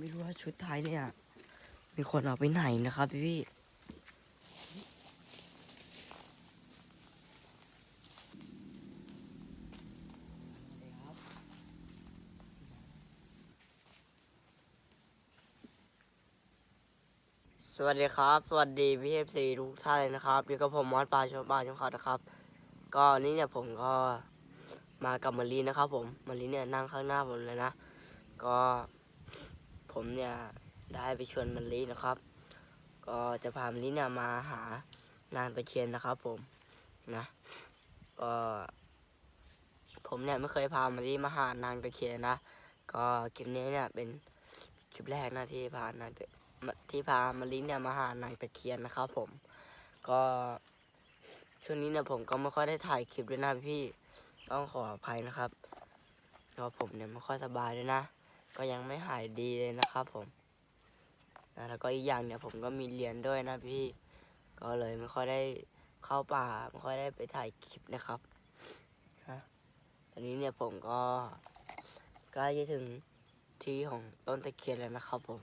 ไม่รู้ว่าชุดไทยเนี่ย มีคนเอาไปไหนนะครับพี่พี่สวัสดีครับ สวัสดีพี่เอฟซีทุกท่านเลยนะครับอยู่กับผมมอสปลาชาวบ้าชาวเขานะครับ ก็นี่เนี่ยผมก็มากับมารีนะครับ ผมมารีเนี่ยนั่งข้างหน้าผมเลยนะ ก็ ผมเนี่ยได้ไปชวนมารีนะครับ ก็จะพามารีเนี่ยมาหานางตะเคียนนะครับ ผมนะก็ผมเนี่ยไม่เคยพามารีมาหานางตะเคียนนะก็คลิปนี้เนี่ยเป็นคลิปแรกนะที่พานางที่พามารีเนี่ยมาหานางตะเคียนนะครับ ผม ก็ช่วงนี้เนี่ยผมก็ไม่ค่อยได้ถ่ายคลิปด้วยนะพี่ต้องขออภัยนะครับเพราะผมเนี่ยไม่ค่อยสบายด้วยนะ ก็ยังไม่หายดีเลยนะครับผมนะแล้วก็อีกอย่างเนี่ยผมก็มีเรียนด้วยนะพี่ ก็เลยไม่ค่อยได้เข้าป่าไม่ค่อยได้ไปถ่ายคลิปนะครับฮะตอนนี้เนี่ยผมก็ใกล้จะถึงที่ของต้นตะเคียนแล้วนะครับผม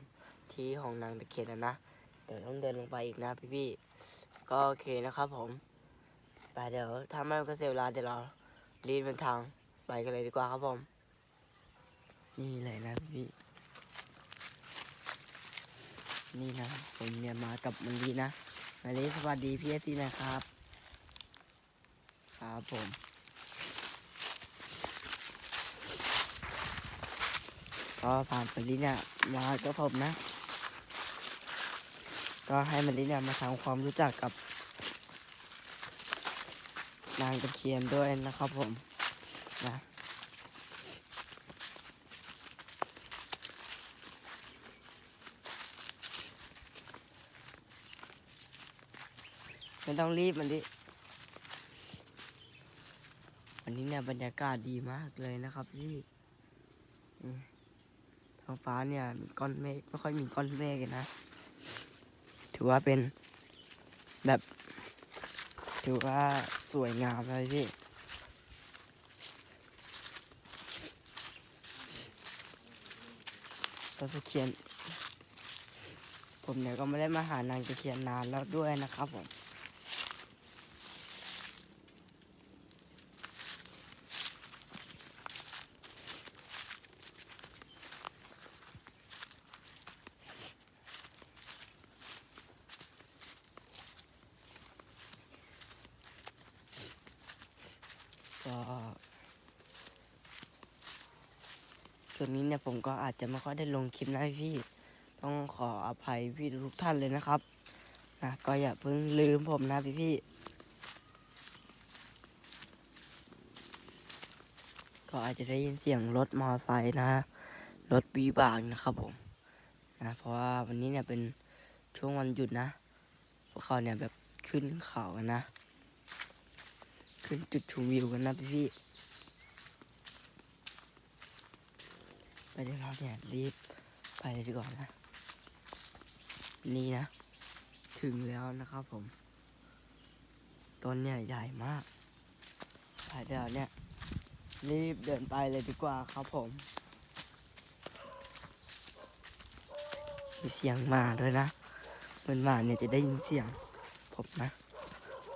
ที่ของนางตะเคียนแล้วนะ เดี๋ยวต้องเดินลงไปอีกนะพี่ๆก็โอเคนะครับผม ไปเดี๋ยวถ้าไม่ก็เสียเวลาเดี๋ยวเรารีบเดินทางไปกันเลยดีกว่าครับผม นี่เลยนะพี่ นี่นะ ผมเนี่ยมากับมันดีนะมาลีสวัสดีพี่เอฟซีนะครับ ครับผมก็ผ่านมาลีเนี่ยมากับผมนะ ก็ให้มาลีเนี่ยมาทำความรู้จักกับ นางตะเคียนด้วยนะครับผมนะ ไม่ต้องรีบมันดิวันนี้เนี่ยบรรยากาศดีมากเลยนะครับพี่ท้องฟ้าเนี่ยมีก้อนเมฆไม่ค่อยมีก้อนเมฆเลยนะ ถือว่าเป็นแบบ ถือว่าสวยงามเลยพี่ต้นตะเคียน ผมเนี่ยก็ไม่ได้มาหานางตะเคียนนานแล้วด้วยนะครับผม ก็ส่วนนี้เนี่ยผมก็อา จจะไม่ค่อยได้ลงคลิปนะพี่ ต้องขออภัยพี่ทุกท่านเลยนะครับนะก็อย่าเพิ่งลืมผมนะพี่พี่ก็อาจจะได้ยินเสียงรถมอไซค์นะ รถวีบากนะครับผมนะเพราะว่าวันนี้เนี่ยเป็นช่วงวันหยุดนะพวกเขาเนี่ยแบบขึ้นเขากันนะ ขึ้นจุดชมวิวกันนะพี่พี่ ไปเดี๋ยวเราเนี่ยรีบไปเลยดีกว่านะ นี่นะ ถึงแล้วนะครับผม ต้นเนี่ยใหญ่มากไปเดี๋ยวเนี่ย รีบเดินไปเลยดีกว่าครับผมมีเสียงหมาด้วยนะเหมือนหมาเนี่ยจะได้ยินเสียงผมนะ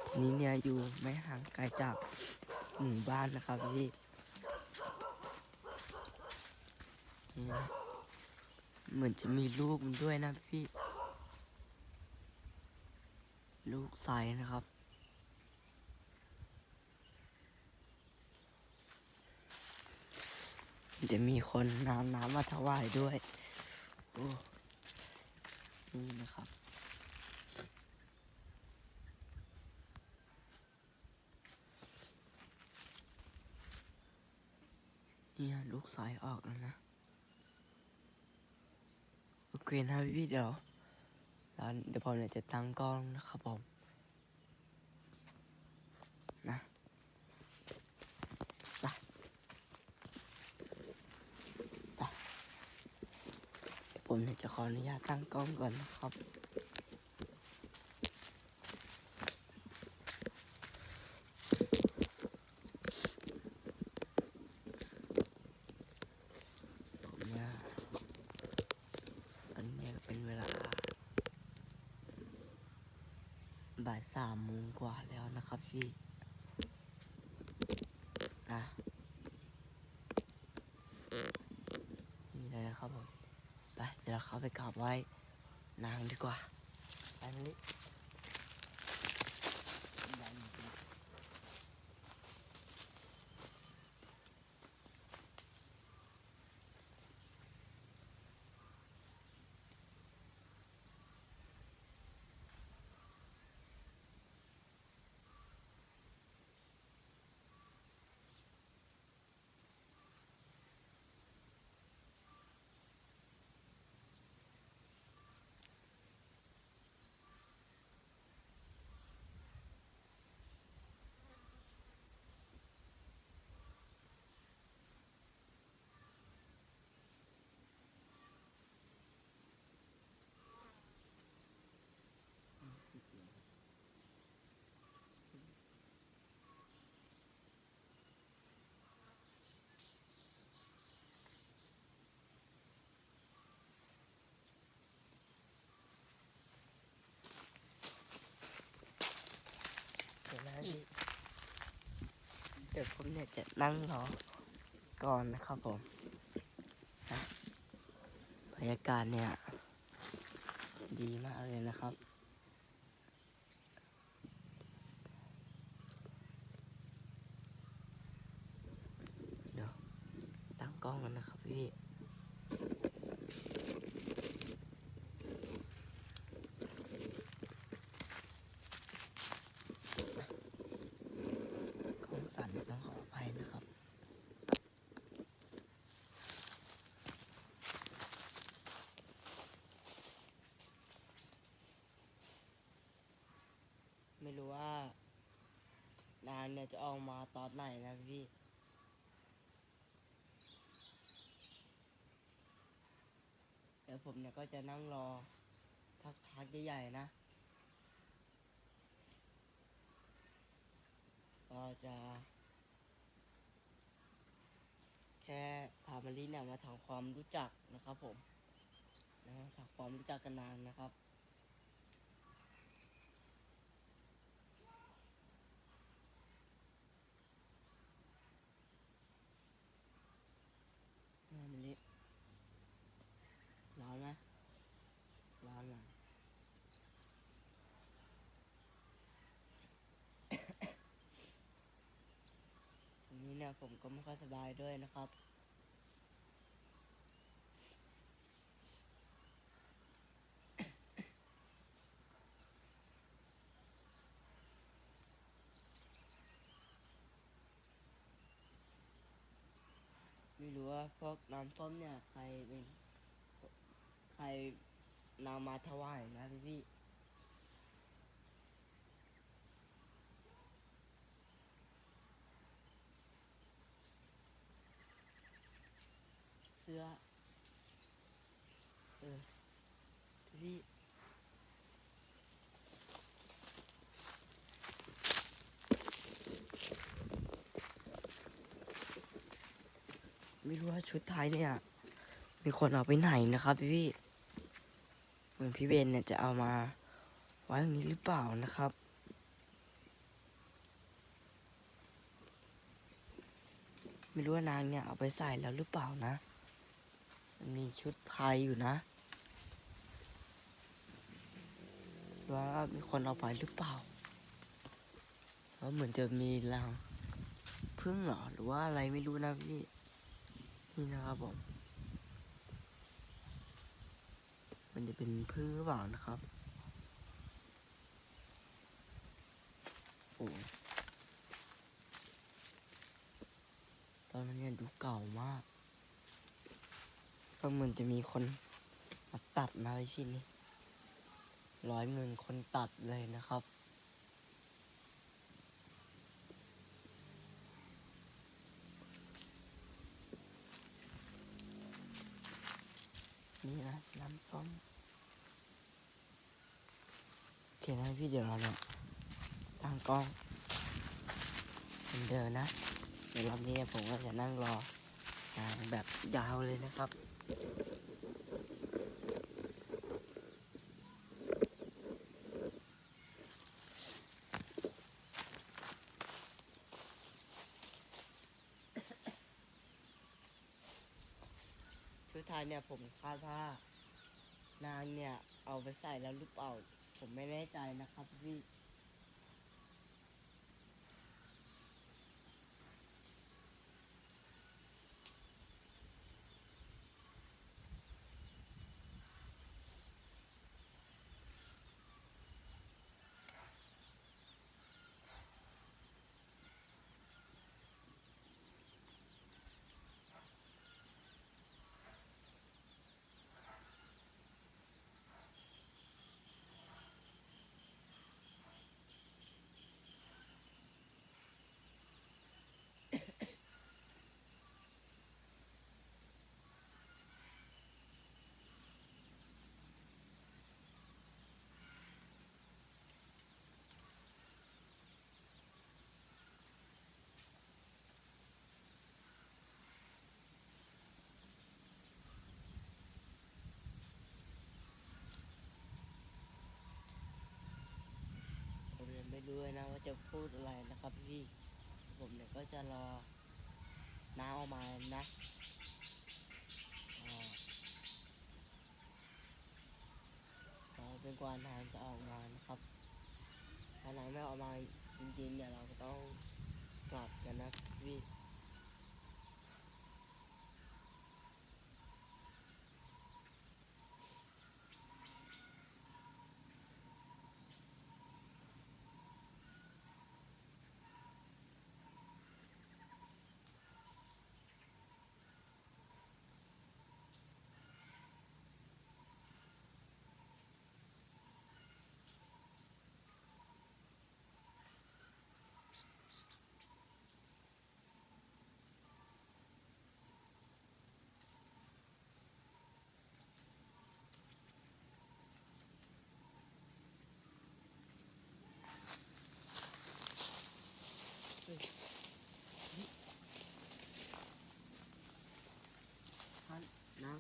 ทีนี้เนี่ยอยู่ไม่ห่างไกลจากหมู่บ้านนะครับพี่ นี่นะเหมือนจะมีลูกมันด้วยนะพี่ ลูกใสนะครับ จะมีคนน้ำน้ำมาถวายด้วย โอ้นี่นะครับเนี่ยลูกสายออกแล้วนะ โอเคนะพี่เดี๋ยวแล้วเดี๋ยวผมเนี่ยจะตั้งกล้องนะครับผมนะไปไปเดี๋ยวผมเนี่ยจะขออนุญาตตั้งกล้องก่อนนะครับ ผมเนี่ย สามโมงกว่าแล้วนะครับพี่นะ นะครับผม ไป เดี๋ยวเราเข้าไปกราบไหว้นางดีกว่า ไปมาลิได้จริงๆ เดี๋ยวนะพี่เดี๋ยวผมเนี่ยจะนั่งรอก่อนนะครับผมบรรยากาศเนี่ย ดีมากเลยนะครับเดี๋ยวตั้งกล้องกันนะครับพี่ ของสันต้องขออภัยนะครับ ไม่รู้ว่านาง เนี่ยจะออกมาตอนไหนนะพี่เดี๋ยวผมเนี่ยก็จะนั่งรอทักพักใหญ่ๆนะก็จะ แค่พามารีเนี่ยมาทำความรู้จักนะครับผมนะทำความรู้จักกันนานนะครับ มามารีร้อนไหมร้อนไหม วันนี้เนี่ยผมก็ไม่ค่อยสบายด้วยนะครับ ไม่รู้ว่าพวกน้ำส้มเนี่ย ใครเป็นใครนำมาถวายนะพี่พี่ื้อ เออพี่ไม่รู้ว่าชุดไทยเนี่ย มีคนเอาไปไหนนะครับพี่พี่เหมือนพี่เบนเนี่ยจะเอามาไว้ตรงนี้หรือเปล่านะครับ ไม่รู้ว่านางเนี่ยเอาไปใส่แล้วหรือเปล่านะ มีชุดไทยอยู่นะว่ามีคนเอาไปหรือเปล่าเพราะเหมือนจะมีรังพึ่งเหรอ หรือว่าอะไรไม่รู้นะพี่ นี่นะครับผม มันจะเป็นพึ่งหรือเปล่านะครับ โอ้ตอนนั้นเนี่ยดูเก่ามาก ก็เหมือนจะมีคนมาตัดนะพี่นี่ร้อยเงินคนตัดเลยนะครับ นี่นะน้ำส้มโอเคนะพี่เดี๋ยวเราเนี่ยตั้งกล้องเหมือนเดิมนะเดี๋ยวรอบนี้ผมก็จะนั่งรอแบบยาวเลยนะครับ ชุดไทยเนี่ยผมคาดว่านางเนี่ยเอาไปใส่แล้วรูปเป่า ผมไม่แน่ใจนะครับพี่ จะพูดอะไรนะครับพี่ ผมเนี่ยก็จะรอน้าออกมานะอ่าก็เป็นกว่านจะออกมานะครับ ถ้านางไม่ออกมาจริงๆเนี่ยเราก็ต้องกลับกันนะพี่ ท่านนะ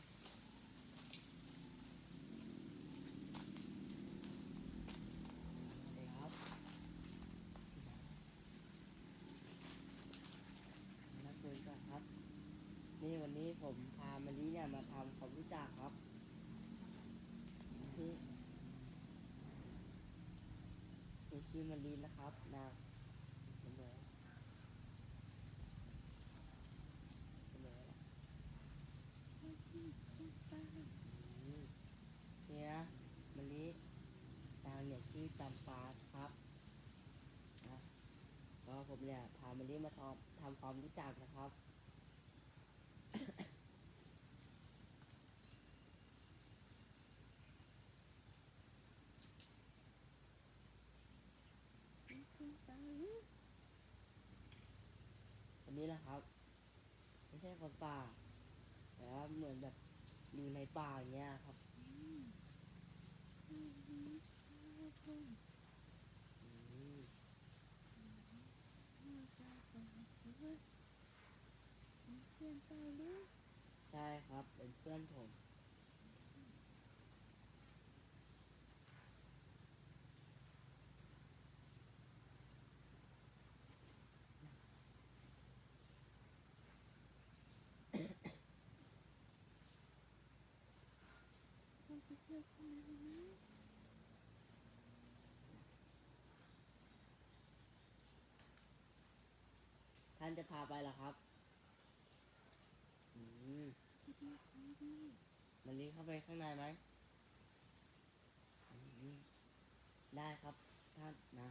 เดี๋ยวครับนักเรียนก่อนครับ นี่วันนี้ผมพามาลีเนี่ยมาทำความรู้จักครับนี่นี่ชื่อมาลีนะครับนะเสมอเสมออืมนี่นะมาลีนางเนี่ยชื่อจำปาครับนะก็ผมเนี่ยพามาลีมาทำทำความรู้จักนะครับ นะครับ ไม่ใช่คนป่าแต่ว่าเหมือนแบบอยู่ในป่าอย่างเงี้ยครับใช่ครับเป็นเพื่อนผม ท่านจะพาไปเหรอครับ อืมมันลีเข้าไปข้างในไหม ได้ครับท่านนะ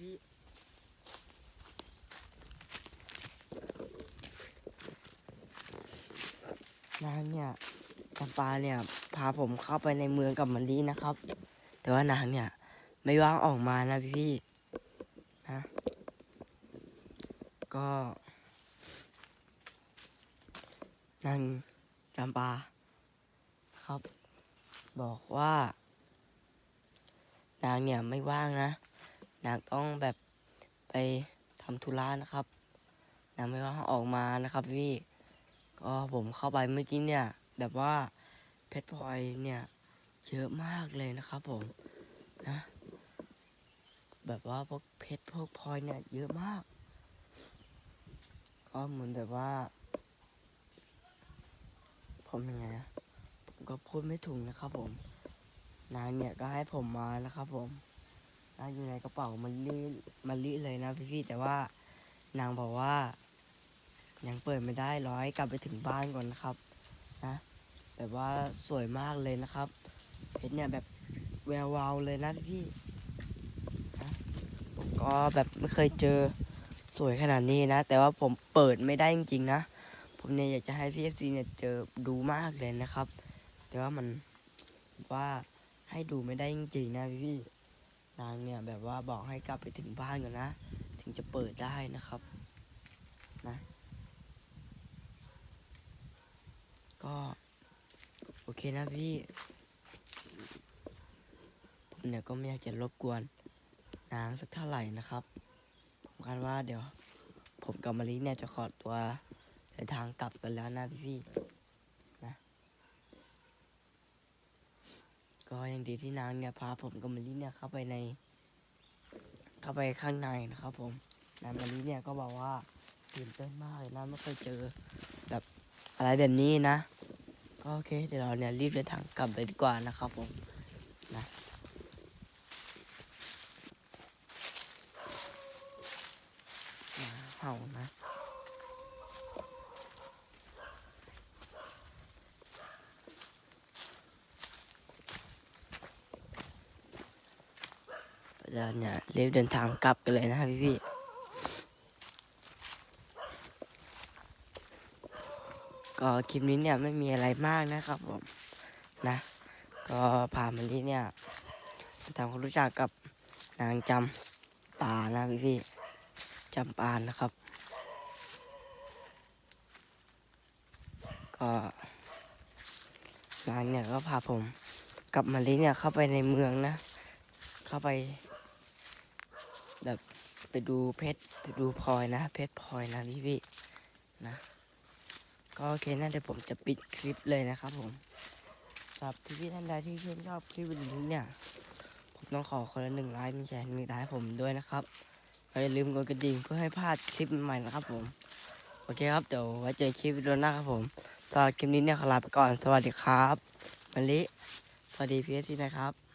พี่นางเนี่ยจำปาเนี่ย พาผมเข้าไปในเมืองกับมะลินะครับ แต่ว่านางเนี่ย ไม่ว่างออกมานะพี่ๆนะ ก็นางจำปาครับ บอกว่า นางเนี่ยไม่ว่างนะ นางต้องแบบไปทำธุระนะครับนางไม่ว่าออกมานะครับพี่ก็ผมเข้าไปเมื่อกี้เนี่ย แบบว่าเพชรพลอยเนี่ยเยอะมากเลยนะครับผมนะแบบว่าพวกเพชรพวกพลอยเนี่ยเยอะมากก็เหมือนแบบว่า ผมยังไงอะผมก็พูดไม่ถูกนะครับผมนางเนี่ยก็ให้ผมมานะครับผม นางอยู่ในกระเป๋ามันลิมันลิเลยนะพี่ๆแต่ว่านางบอกว่า ยังเปิดไม่ได้ร้อยกลับไปถึงบ้านก่อนนะครับ นะแบบว่าสวยมากเลยนะครับเพชรเนี่ยแบบแวววาวเลยนะพี่ๆนะผมก็แบบไม่เคยเจอสวยขนาดนี้นะ แต่ว่าผมเปิดไม่ได้จริงๆนะ ผมเนี่ยอยากจะให้พี่เอฟซีเนี่ยเจอดูมากเลยนะครับ แต่ว่ามันว่าให้ดูไม่ได้จริงๆนะพี่ นางเนี่ยแบบว่าบอกให้กลับไปถึงบ้านก่อนนะ ถึงจะเปิดได้นะครับนะ ก็ โอเคนะพี่ผมเนี่ยก็ไม่อยากจะรบกวนนางสักเท่าไหร่นะครับผมคาดว่าเดี๋ยว ผมกับมารีเนี่ยจะขอตัวเดินทางกลับกันแล้วนะพี่นะ ก็ยังดีที่นางเนี่ยพาผมกับมารีเนี่ยเข้าไปใน เข้าไปข้างในนะครับ ผมนางมารีเนี่ยก็บอกว่าตื่นเต้นมากเลยนะไม่เคยเจอแบบอะไรแบบนี้นะ ก็โอเคเดี๋ยวเราเนี่ยรีบเดินทางกลับไปดีกว่านะครับผมนะหมาเห่านะ เดี๋ยวเนี่ยรีบเดินทางกลับกันเลยนะพี่พี่ก็คลิปนี้เนี่ยไม่มีอะไรมากนะครับผมนะ ก็พามันที่เนี่ยมาทำความรู้จักกับนางจำปานะพี่พี่จำปานะครับ ก็นางเนี่ยก็พาผมกับมาลิเนี่ยเข้าไปในเมืองนะ เข้าไป แบบไปดูเพชรไปดูพลอยนะ เพชรพลอยนะพี่พี่นะ ก็โอเคนะเดี๋ยวผมจะปิดคลิปเลยนะครับผมสำหรับพี่พี่ท่านใดที่ชื่นชอบคลิปวิดีโอนี้เนี่ย ผมต้องขอคนละหนึ่งไลค์หนึ่งแชร์หนึ่งไลค์ผมด้วยนะครับอย่าลืมกดกระดิ่งเพื่อให้พลาดคลิปใหม่นะครับผม โอเคครับเดี๋ยวไว้เจอคลิปวิดีโอหน้าครับผมสำหรับคลิปนี้เนี่ยขอลาไปก่อนสวัสดีครับมะลิสวัสดีพี่เอซีนะครับ